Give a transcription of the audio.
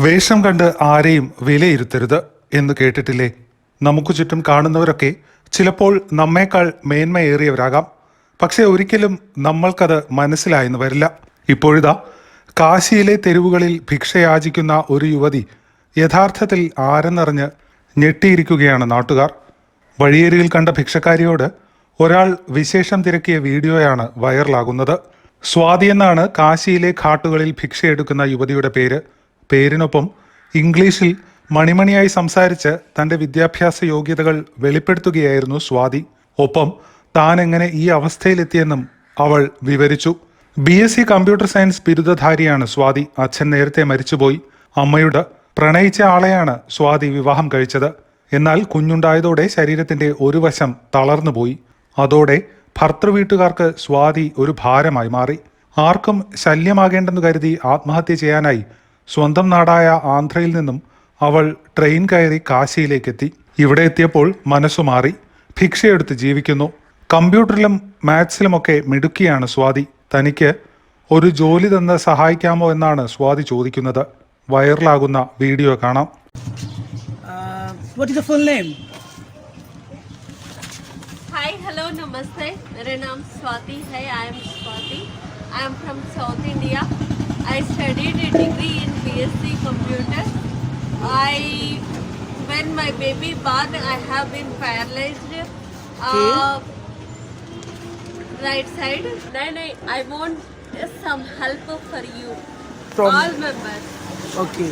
വേഷം കണ്ട് ആരെയും വിലയിരുത്തരുത് എന്ന് കേട്ടിട്ടില്ലേ? നമുക്ക് ചുറ്റും കാണുന്നവരൊക്കെ ചിലപ്പോൾ നമ്മേക്കാൾ മേന്മയേറിയവരാകാം. പക്ഷേ ഒരിക്കലും നമ്മൾക്കത് മനസ്സിലായെന്ന് വരില്ല. ഇപ്പോഴിതാ കാശിയിലെ തെരുവുകളിൽ ഭിക്ഷയാചിക്കുന്ന ഒരു യുവതി യഥാർത്ഥത്തിൽ ആരെന്നറിഞ്ഞ് ഞെട്ടിയിരിക്കുകയാണ് നാട്ടുകാർ. വഴിയേരിയിൽ കണ്ട ഭിക്ഷക്കാരിയോട് ഒരാൾ വിശേഷം തിരക്കിയ വീഡിയോയാണ് വൈറലാകുന്നത്. സ്വാതി എന്നാണ് കാശിയിലെ ഘാട്ടുകളിൽ ഭിക്ഷയെടുക്കുന്ന യുവതിയുടെ പേര്. പേരിനൊപ്പം ഇംഗ്ലീഷിൽ മണിമണിയായി സംസാരിച്ച് തന്റെ വിദ്യാഭ്യാസ യോഗ്യതകൾ വെളിപ്പെടുത്തുകയായിരുന്നു സ്വാതി. ഒപ്പം താൻ എങ്ങനെ ഈ അവസ്ഥയിലെത്തിയെന്നും അവൾ വിവരിച്ചു. B S C computer science ബിരുദധാരിയാണ് Swathi. അച്ഛൻ നേരത്തെ മരിച്ചുപോയി. അമ്മയുടെ പ്രണയിച്ച ആളെയാണ് സ്വാതി വിവാഹം കഴിച്ചത്. എന്നാൽ കുഞ്ഞുണ്ടായതോടെ ശരീരത്തിന്റെ ഒരു വശം തളർന്നുപോയി. അതോടെ ഭർത്തൃവീട്ടുകാർക്ക് സ്വാതി ഒരു ഭാരമായി മാറി. ആർക്കും ശല്യമാകേണ്ടെന്ന് കരുതി ആത്മഹത്യ ചെയ്യാനായി സ്വന്തം നാടായ ആന്ധ്രയിൽ നിന്നും അവൾ ട്രെയിൻ കയറി കാശിയിലേക്കെത്തി ഇവിടെ എത്തിയപ്പോൾ മനസ്സു മാറി ഭിക്ഷയെടുത്ത് ജീവിക്കുന്നു കമ്പ്യൂട്ടറിലും മാത്സിലുമൊക്കെ മിടുക്കിയാണ് സ്വാതി തനിക്ക് ഒരു ജോലി തന്ന് സഹായിക്കാമോ എന്നാണ് സ്വാതി ചോദിക്കുന്നത് വൈറലാകുന്ന വീഡിയോ കാണാം Uh, what is the full name? Hi hello नमस्ते मेरा नाम स्वाति है I am Swati I am from South India I studied a degree in bsc computer. I when my baby born i have been paralyzed. Uh, right side. Then I, I want some help for you. From- all members. Okay.